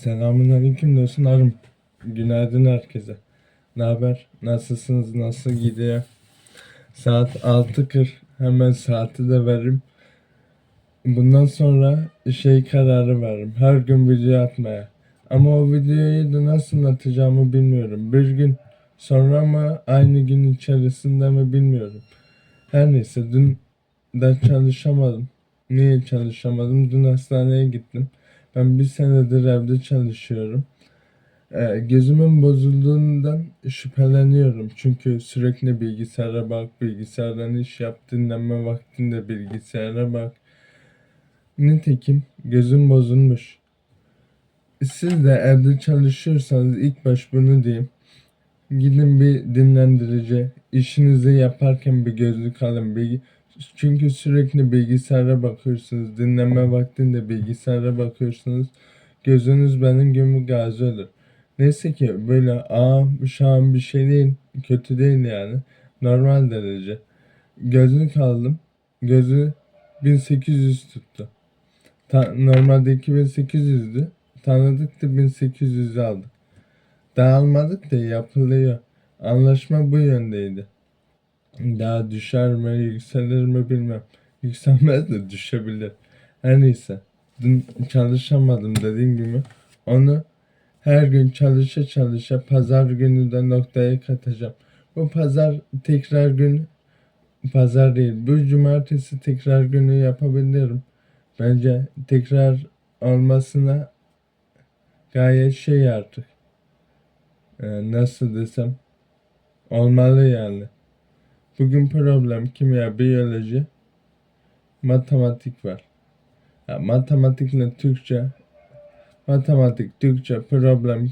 Selamünaleyküm dostlarım. Günaydın herkese. Ne haber? Nasılsınız? Nasıl gidiyor? Saat 6.40. Hemen saati de veririm. Bundan sonra şey kararı veririm. Her gün video atmaya. Ama o videoyu da nasıl atacağımı bilmiyorum. Bir gün sonra mı aynı gün içerisinde mi bilmiyorum. Her neyse dün de çalışamadım. Niye çalışamadım? Dün hastaneye gittim. Ben bir senedir evde çalışıyorum. Ee, gözümün bozulduğundan şüpheleniyorum. Çünkü sürekli bilgisayara bak, bilgisayardan iş yap, dinlenme vaktinde bilgisayara bak. Nitekim gözüm bozulmuş. Siz de evde çalışıyorsanız ilk baş bunu diyeyim. Gidin bir dinlendirici, işinizi yaparken bir gözlük alın. Bir, çünkü sürekli bilgisayara bakıyorsunuz. Dinlenme vaktinde bilgisayara bakıyorsunuz. Gözünüz benim gibi gazi olur. Neyse ki böyle aa şu an bir şey değil. Kötü değil yani. Normal derece. Gözlük aldım. Gözü 1800 tuttu. Ta, normalde 2800'dü. Tanıdık da 1800 aldık. Daha almadık da yapılıyor. Anlaşma bu yöndeydi. Daha düşer mi, yükselir mi bilmem. Yükselmez de düşebilir. Her neyse. Dün çalışamadım dediğim gibi. Onu her gün çalışa çalışa pazar günü de noktaya katacağım. Bu pazar tekrar gün pazar değil. Bu cumartesi tekrar günü yapabilirim. Bence tekrar olmasına gayet şey artık. Ee, nasıl desem olmalı yani. Bugün problem kimya, biyoloji, matematik var. Ya, matematikle Türkçe, matematik, Türkçe, problem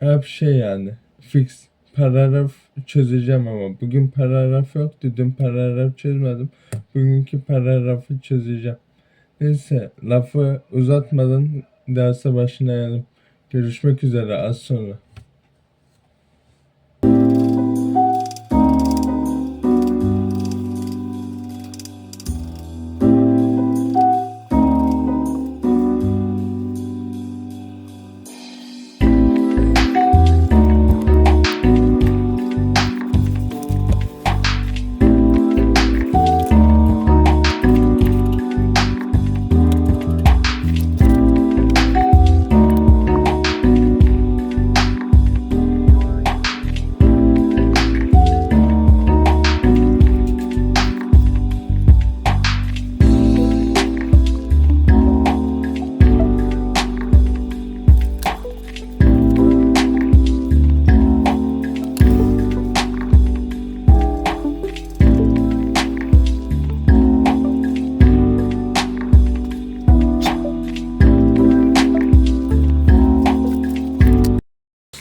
hep şey yani fix. Paragraf çözeceğim ama bugün paragraf yoktu. Dün paragraf çözmedim. Bugünkü paragrafı çözeceğim. Neyse lafı uzatmadan derse başlayalım. Görüşmek üzere az sonra.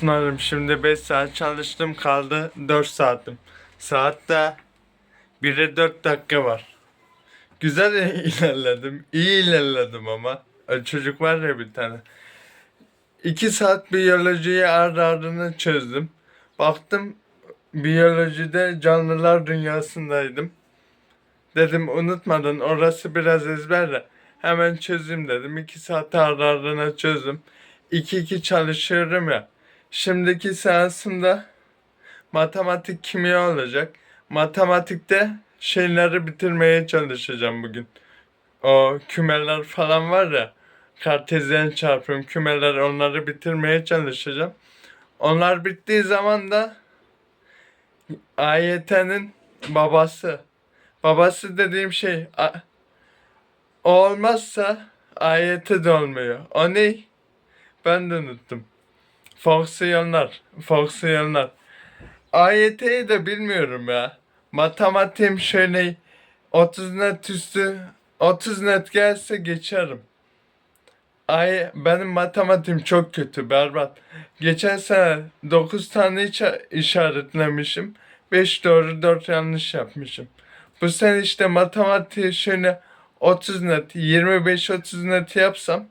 Sınavım şimdi 5 saat çalıştım kaldı 4 saatim. Saatte 1'e 4 dakika var. Güzel ilerledim. iyi ilerledim ama. Çocuk var ya bir tane. 2 saat biyolojiyi ardı ardına çözdüm. Baktım biyolojide canlılar dünyasındaydım. Dedim unutmadan orası biraz ezberle. Hemen çözeyim dedim. 2 saat ardı ardına çözdüm. 2-2 çalışıyorum ya. Şimdiki seansımda matematik kimya olacak. Matematikte şeyleri bitirmeye çalışacağım bugün. O kümeler falan var ya. Kartezyen çarpım kümeler onları bitirmeye çalışacağım. Onlar bittiği zaman da AYT'nin babası. Babası dediğim şey o olmazsa AYT de olmuyor. O ne? Ben de unuttum. Fonksiyonlar. Fonksiyonlar. AYT'yi de bilmiyorum ya. Matematiğim şöyle 30 net üstü 30 net gelse geçerim. Ay benim matematiğim çok kötü berbat. Geçen sene 9 tane işa- işaretlemişim. 5 doğru 4 yanlış yapmışım. Bu sene işte matematiği şöyle 30 net 25-30 net yapsam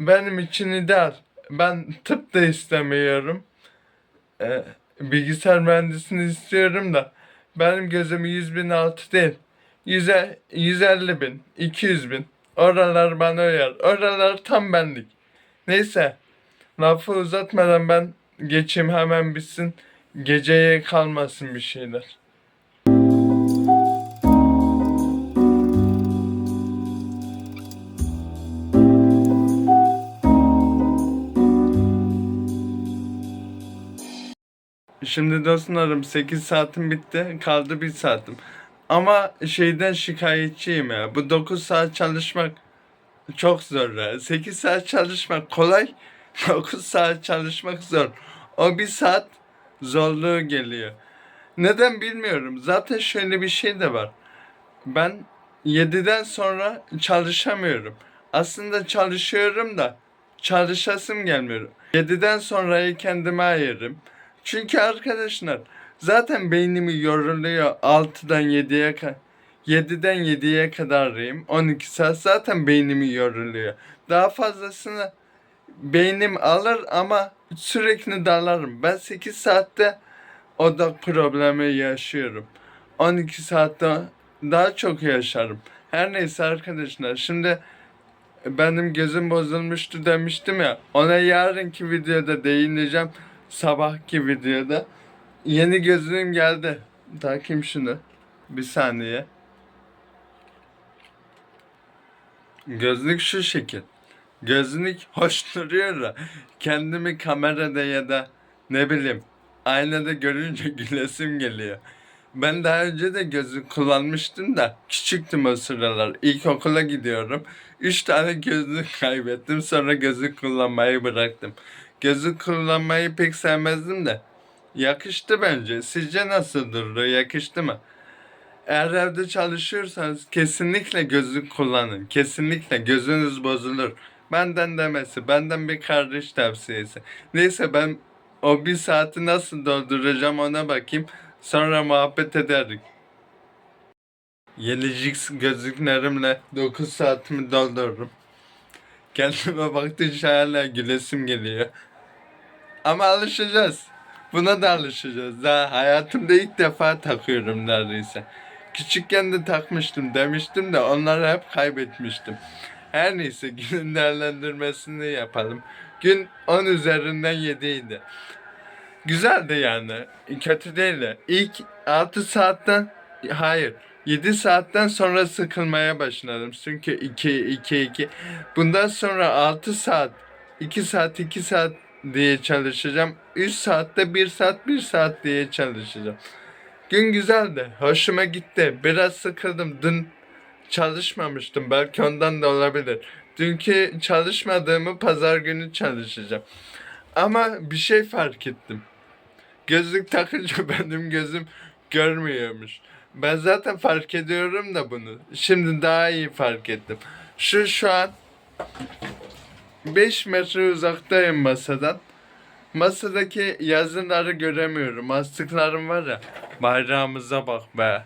benim için ideal. Ben tıp da istemiyorum. Ee, bilgisayar mühendisliğini istiyorum da benim gözüm 100 bin altı değil. 100, 150 bin, 200 bin. Oralar bana uyar. Oralar tam benlik. Neyse lafı uzatmadan ben geçeyim hemen bitsin. Geceye kalmasın bir şeyler. Şimdi dostlarım 8 saatim bitti. Kaldı 1 saatim. Ama şeyden şikayetçiyim ya. Bu 9 saat çalışmak çok zor ya. 8 saat çalışmak kolay. 9 saat çalışmak zor. O 1 saat zorluğu geliyor. Neden bilmiyorum. Zaten şöyle bir şey de var. Ben 7'den sonra çalışamıyorum. Aslında çalışıyorum da çalışasım gelmiyor. 7'den sonrayı kendime ayırırım. Çünkü arkadaşlar zaten beynimi yoruluyor 6'dan 7'ye kadar. 7'den 7'ye kadar arayayım. 12 saat zaten beynimi yoruluyor. Daha fazlasını beynim alır ama sürekli dalarım. Ben 8 saatte odak problemi yaşıyorum. 12 saatte daha çok yaşarım. Her neyse arkadaşlar şimdi benim gözüm bozulmuştu demiştim ya. Ona yarınki videoda değineceğim. Sabahki videoda. Yeni gözlüğüm geldi. Takayım şunu. Bir saniye. Gözlük şu şekil. Gözlük hoş duruyor da kendimi kamerada ya da ne bileyim aynada görünce gülesim geliyor. Ben daha önce de gözlük kullanmıştım da küçüktüm o sıralar. İlkokula gidiyorum. Üç tane gözlük kaybettim sonra gözlük kullanmayı bıraktım. Gözlük kullanmayı pek sevmezdim de. Yakıştı bence. Sizce nasıl durdu? Yakıştı mı? Eğer evde çalışıyorsanız kesinlikle gözlük kullanın. Kesinlikle gözünüz bozulur. Benden demesi, benden bir kardeş tavsiyesi. Neyse ben o bir saati nasıl dolduracağım ona bakayım. Sonra muhabbet ederdik. Yenicik gözlüklerimle 9 saatimi doldururum. Kendime baktıkça hala gülesim geliyor. Ama alışacağız. Buna da alışacağız. Daha hayatımda ilk defa takıyorum neredeyse. Küçükken de takmıştım demiştim de onları hep kaybetmiştim. Her neyse günün değerlendirmesini yapalım. Gün 10 üzerinden 7 idi. Güzeldi yani. Kötü değildi. İlk 6 saatten hayır 7 saatten sonra sıkılmaya başladım. Çünkü 2 2 2 bundan sonra 6 saat 2 saat 2 saat diye çalışacağım. 3 saatte 1 saat 1 saat diye çalışacağım. Gün güzeldi. Hoşuma gitti. Biraz sıkıldım. Dün çalışmamıştım. Belki ondan da olabilir. Dünkü çalışmadığımı pazar günü çalışacağım. Ama bir şey fark ettim. Gözlük takınca benim gözüm görmüyormuş. Ben zaten fark ediyorum da bunu. Şimdi daha iyi fark ettim. Şu şu an 5 metre uzaktayım masadan. Masadaki yazıları göremiyorum. Astıklarım var ya. Bayrağımıza bak be.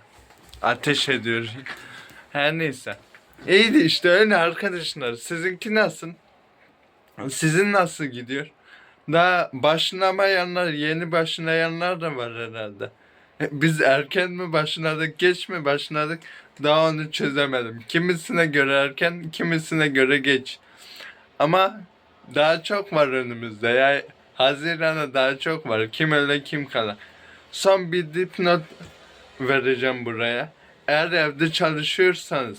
Ateş ediyor. Her neyse. İyiydi işte öyle arkadaşlar. Sizinki nasıl? Sizin nasıl gidiyor? Daha başlamayanlar, yeni başlayanlar da var herhalde. Biz erken mi başladık, geç mi başladık? Daha onu çözemedim. Kimisine göre erken, kimisine göre geç. Ama daha çok var önümüzde. Ya Haziran'a daha çok var. Kim öyle kim kala. Son bir dipnot vereceğim buraya. Eğer evde çalışıyorsanız,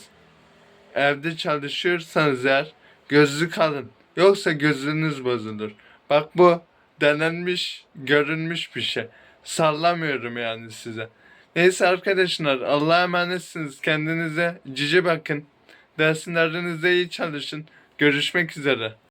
evde çalışıyorsanız eğer gözlük alın. Yoksa gözünüz bozulur. Bak bu denenmiş, görünmüş bir şey. Sallamıyorum yani size. Neyse arkadaşlar Allah'a emanetsiniz. Kendinize cici bakın. Derslerinizde iyi çalışın. Görüşmek üzere.